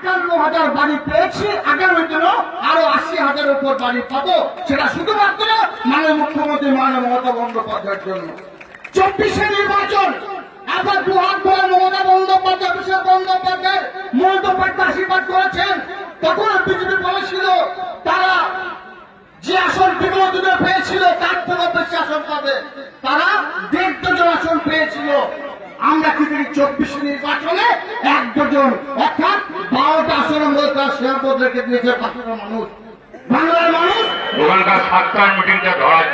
একান্ন হাজার বাড়ি পেয়েছি, আগামী দিনও আরও আশি হাজারের উপর বাড়ি পাবো, সেটা শুধুমাত্র মাননীয় মুখ্যমন্ত্রী মাননীয় মমতা বন্দ্যোপাধ্যায়ের জন্য। চব্বিশে নির্বাচন, আবার দু হাত ধরে মমতা বন্দ্যোপাধ্যায়, অভিষেক বন্দ্যোপাধ্যায় মমতা আশীর্বাদ করেছেন। তখন বিজেপি বলেছিল তারা যে আসন বিগত দিনে পেয়েছিল, তার থেকে বেশি আসন পাবে। তারা দেড় ডজন আসন পেয়েছিল। আমরা কিন্তু চব্বিশ নির্বাচনে এক ডজন, অর্থাৎ বারোটা মধ্যে তার মিটিংটা ধরার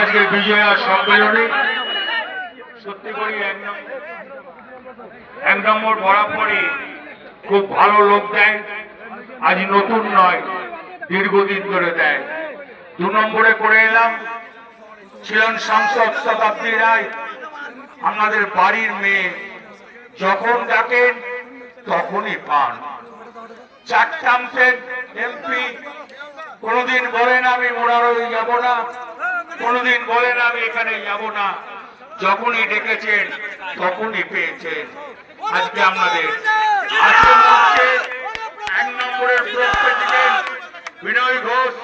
আজকে এক নম্বর বরাবরই খুব ভালো লোক দেয়, আজ নতুন নয়, দীর্ঘদিন ধরে দেয়। দু নম্বরে করে এলাম, ছিলেন সাংসদ শতাব্দী রায় আপনাদের বাড়ির মেয়ে। যখন ডাকেন তখনই পান। চারটামতেন এমপি কোনদিন বলেন আমি মোড়ারই যাব না, কোনদিন বলেন আমি এখানে যাব না। যখনই ডেকেছেন, তখনই পেয়েছেন। আজকে আমাদের আজকে এক নম্বরের বিনয় ঘোষ,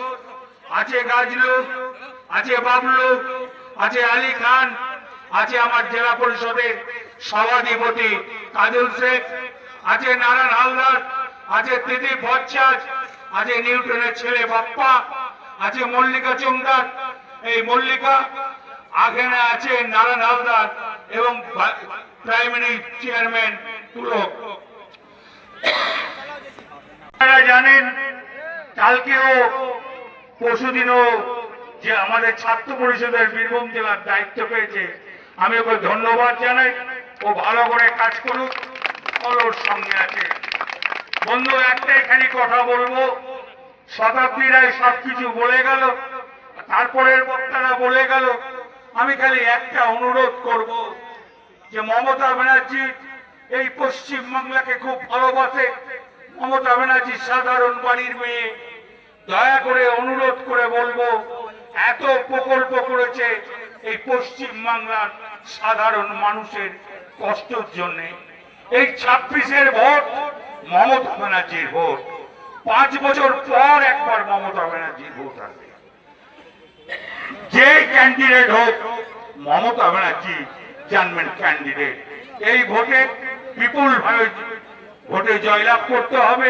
আছে গাজলু আছে বাবলু আছে আলী খান, আছে আমার জেলা পরিষদের সভাধিপতি কাজল শেখ আছে নারায়ণ হালদার আছে দিদি ভট্টাচ আছে নিউটনের ছেলে বাপ্পা আছে মল্লিকা চুমদার এই মল্লিকা এখানে আছে নারায়ণ হালদার এবং প্রাইমারি চেয়ারম্যান পুলক আপনারা জানেন, কালকেও, পরশুদিনও যে আমাদের ছাত্র পরিষদের বীরভূম জেলার দায়িত্ব পেয়েছে, আমি ওকে ধন্যবাদ জানাই। ও ভালো করে কাজ করুক। অলর সঙ্গে আছে। বন্ধু একটাই খালি কথা বলব। শতাব্দীরাই সবকিছু বলে গেল, তারপরের বক্তারা বলে গেল, আমি খালি একটা অনুরোধ করব যে মমতা ব্যানার্জি এই পশ্চিম বাংলাকে খুব ভালোবাসে। মমতা ব্যানার্জি সাধারণ বাড়ির মেয়ে। দয়া করে অনুরোধ করে বলব, এত প্রকল্প করেছে এই পশ্চিম বাংলার সাধারণ মানুষের কষ্টের জন্য। এই ছাব্বিশের ভোট মমতা ব্যানার্জির ভোট। পাঁচ বছর পর একবার মমতা ব্যানার্জির ভোট আসবে। যে ক্যান্ডিডেট হোক, মমতা ব্যানার্জি জানবেন ক্যান্ডিডেট এই ভোটে বিপুল ভাবে ভোটে জয়লাভ করতে হবে।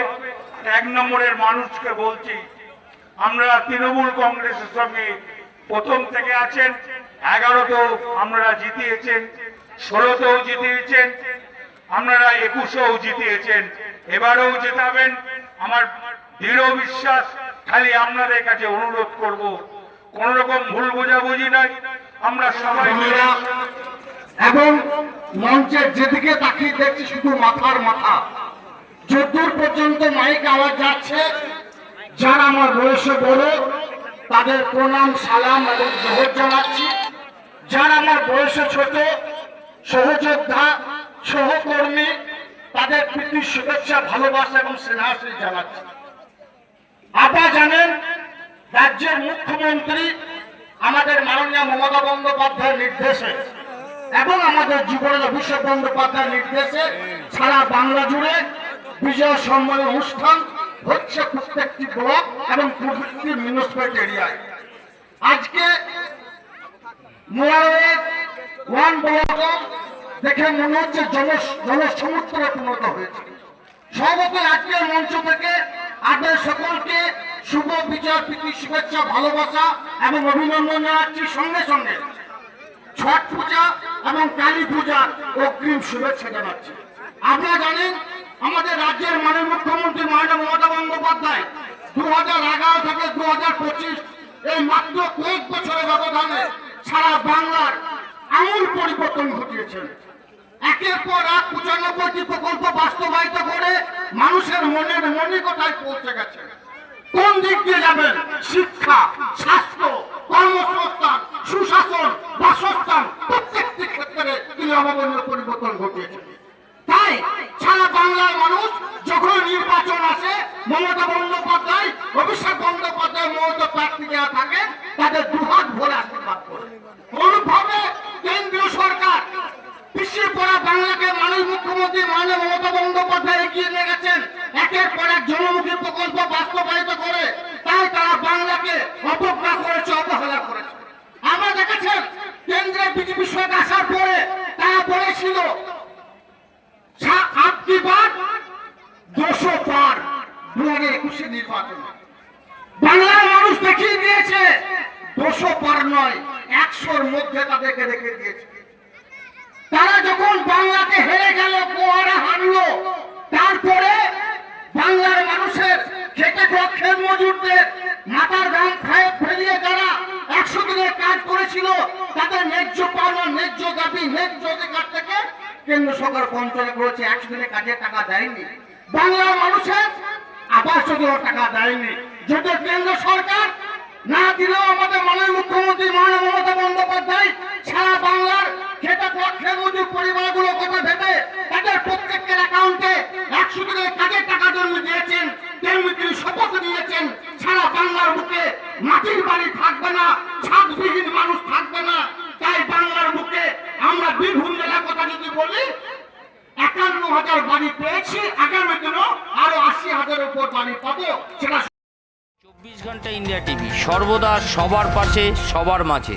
এক নম্বরের মানুষকে বলছি, আমরা তৃণমূল কংগ্রেসের সঙ্গে প্রথম থেকে আছেন, এগারোতেও আমরা জিতিয়েছেন, ষোলোতেও জিতিয়েছেন আপনারা একুশেও জিতিয়েছেন। এবারেও জেতাবেন। আমার দৃঢ় বিশ্বাস, খালি আপনাদের কাছে অনুরোধ করব কোন রকম ভুল বোঝাবুঝি নাই। আমরা সবাই এবং মঞ্চের যেদিকে তাকিয়ে দেখছি শুধু মাথার মাথা। যদ্দূর পর্যন্ত মাইক আওয়াজ যাচ্ছে, যারা আমার বয়সে বড়, তাদের প্রণাম, সালাম এবং জোহর জানাচ্ছি। যারা আমার বয়সে ছোট, সহযোদ্ধা সহকর্মী তাদের প্রীতি শুভেচ্ছা, ভালোবাসা এবং স্নেহাশ্রী জানাচ্ছি। আপনারা জানেন, রাজ্যের মুখ্যমন্ত্রী আমাদের মাননীয় মমতা বন্দ্যোপাধ্যায়ের নির্দেশে এবং আমাদের জীবনের অভিষেক বন্দ্যোপাধ্যায়ের নির্দেশে সারা বাংলা জুড়ে বিজয় সম্মেলন অনুষ্ঠান হচ্ছে প্রত্যেকটি ব্লক এবং প্রত্যেকটি মিউনিসিপালিটি এরিয়ায়। আজকে মোয়ারের ওয়ান ব্লক দেখে মনে হচ্ছে জন জনসমুদ্রে পরিণত হয়েছে। সর্বত আজকের মঞ্চ থেকে আপনাদের সকলকে শুভ বিজয়, প্রীতি, শুভেচ্ছা, ভালোবাসা এবং অভিনন্দন জানাচ্ছি সঙ্গে সঙ্গে। ছট পূজা এবং কালী পূজার অগ্রিম শুভেচ্ছা জানাচ্ছি। আপনারা জানেন, আমাদের রাজ্যের মাননীয় মুখ্যমন্ত্রী মাননীয় মমতা বন্দ্যোপাধ্যায় দু হাজার এগারো থেকে দু হাজার পঁচিশ এই মাত্র কয়েক বছরের ব্যবধানে সারা বাংলার আমূল পরিবর্তন ঘটিয়েছেন। একের পর এক পঁচানব্বইটি প্রকল্প বাস্তবায়িত করে মানুষের মনের মনিকতায় পৌঁছে গেছে। কোন দিক দিয়ে যাবেন? শিক্ষা, স্বাস্থ্য, কর্মসংস্থান, সুশাসন, বাসস্থান, প্রত্যেকটি ক্ষেত্রে তিনি অভাবনীয় পরিবর্তন ঘটিয়েছেন। তাই সারা বাংলার মানুষ যখন নির্বাচন আসে, মমতা বন্দ্যোপাধ্যায়, অভিষেক বন্দ্যোপাধ্যায়, মমতা প্রার্থী দেওয়া থাকে তাদের দুহাত ভরে আশীর্বাদ করে। অনুভাবে বাংলাকে মাননীয় মুখ্যমন্ত্রী মাননীয় মমতা বন্দ্যোপাধ্যায় এগিয়ে নিয়ে গেছেন। একের পর এক জনমুখী প্রকল্প বাস্তবায়িত করে তাই তারা বাংলাকে অবজ্ঞা করেছে, অবহেলা করেছে। আমরা দেখেছেন, কেন্দ্রে বিজেপি সরকার আসার পরে তারা বলেছিল আটটি বার দুশো পার দু হাজার একুশে নির্বাচনে। বাংলার মানুষ দেখিয়ে দিয়েছে, দুশো পার নয়, একশোর মধ্যে তাদেরকে রেখে দিয়েছে। তারা যখন বাংলাকে হেরে গেল কোয়ারা হারলো, তারপরে বাংলার মানুষের খেটে খাওয়া খেত মজুরদের মাথার গান খায় ফেলিয়ে যারা একশো দিনের কাজ করেছিল, তাদের ন্যায্য পাওয়া ন্যায্য দাবি, ন্যায্য অধিকার থেকে কেন্দ্র সরকার বঞ্চনা করেছে, একশো দিনের কাজে টাকা দেয়নি। বাংলার মানুষের আবাস যোজনার টাকা দেয়নি। যদিও কেন্দ্র সরকার না দিলেও আমাদের মাননীয় মুখ্যমন্ত্রী মাননীয় মমতা বন্দ্যোপাধ্যায় সারা বাংলার খেটে খাওয়া খেমজুর পরিবারগুলোর কথা ভেবে তাদের প্রত্যেকের অ্যাকাউন্টে একশো দিনের কাজের টাকা জন্য দিয়েছেন তেমনি তিনি শপথ নিয়েছেন। সারা বাংলার বুকে মাটির বাড়ি থাকবে না, ছাদবিহীন মানুষ থাকবে না। তাই বাংলার বুকে আমরা বীরভূম জেলার কথা যদি বলি, একান্ন হাজার বাড়ি পেয়েছি, আগামী দিনও আরও আশি হাজারের উপর বাড়ি পাবো, সেটা চব্বিশ ঘণ্টা ইন্ডিয়া টিভি, সর্বদা সবার পাশে, সবার মাঝে।